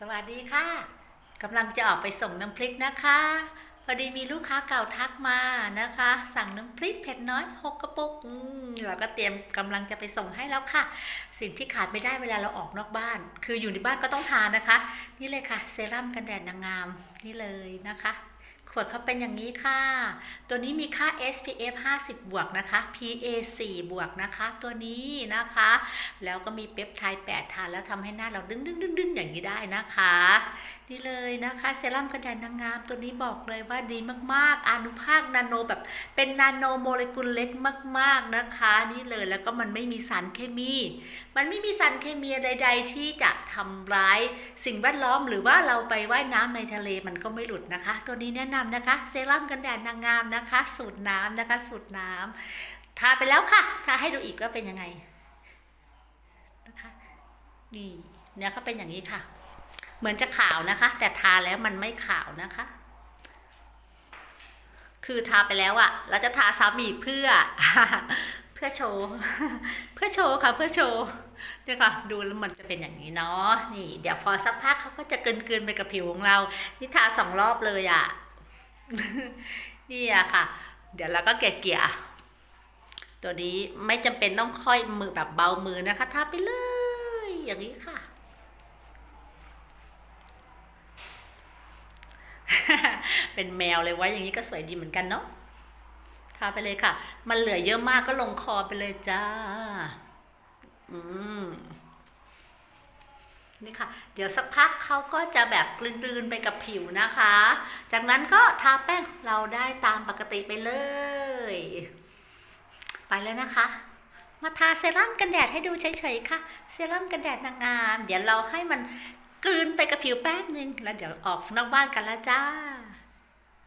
สวัสดีค่ะกำลังจะออกไปส่งน้ำพริกนะคะ พอดีมีลูกค้าเก่าทักมานะคะ สั่งน้ำพริกเผ็ดน้อยหกกระปุกอืมเราก็เตรียมกำลังจะไปส่งให้แล้วค่ะ สิ่งที่ขาดไม่ได้เวลาเราออกนอกบ้าน คืออยู่ในบ้านก็ต้องทานนะคะ นี่เลยค่ะ เซรั่มกันแดดนางงามนี่เลยนะคะ ขวดเขาเป็นอย่างนี้ค่ะ ตัวนี้มีค่า SPF 50 บวกนะคะ PA 4 บวกนะคะ ตัวนี้นะคะ แล้วก็มีเปปไทด์8ทานแล้วทำให้หน้าเราดึงดึงดึงดึงอย่างนี้ได้นะคะ นี่เลยนะคะเซรั่มกันแดดนางงามตัวนี้บอกเลยว่าดีมากๆ อนุภาคนาโนแบบเป็นนาโนโมเลกุลเล็กมาก ๆนะคะ นี่เลยแล้วก็มันไม่มีสารเคมี มันไม่มีสารเคมีใด ๆ ที่จะทำร้ายสิ่งแวดล้อมหรือว่าเราไปว่ายน้ำในทะเลมันก็ไม่หลุดนะคะ ตัวนี้แนะนำนะคะ เซรั่มกันแดดนางงามนะคะ สูตรน้ำนะคะ สูตรน้ำทาไปแล้วค่ะ ทาให้ดูอีกว่าเป็นยังไงนะคะนี่เนี่ยเขาเป็นอย่างนี้ค่ะ เหมือนจะขาวนะคะ แต่ทาแล้วมันไม่ขาวนะคะ คือทาไปแล้วอะเราจะทาซ้ำอีกเพื่อ เพื่อโชว์ เพื่อโชว์ค่ะ เพื่อโชว์เนี่ยค่ะดูแล้วมันจะเป็นอย่างนี้เนาะนี่ เดี๋ยวพอสักพักเขาก็จะเกินๆไปกับผิวของเรา นี่ทาสองรอบเลยอะ นี่อะค่ะ เดี๋ยวเราก็เกลี่ยๆตัวนี้ไม่จำเป็นต้องค่อยมือแบบเบามือนะคะทาไปเลย อย่างนี้ค่ะ เป็นแมวเลยว่าอย่างนี้ก็สวยดีเหมือนกันเนาะทาไปเลยค่ะ มันเหลือเยอะมากก็ลงคอไปเลยจ้า อืม นี่ค่ะ เดี๋ยวสักพักเขาก็จะแบบกลืนๆไปกับผิวนะคะ จากนั้นก็ทาแป้งเราได้ตามปกติไปเลย ไปแล้วนะคะ มาทาเซรั่มกันแดดให้ดูเฉยๆค่ะ เซรั่มกันแดดนางงาม เดี๋ยวเราให้มันกลืนไปกับผิวแป๊บนึง แล้วเดี๋ยวออกนอกบ้านกันแล้วจ้า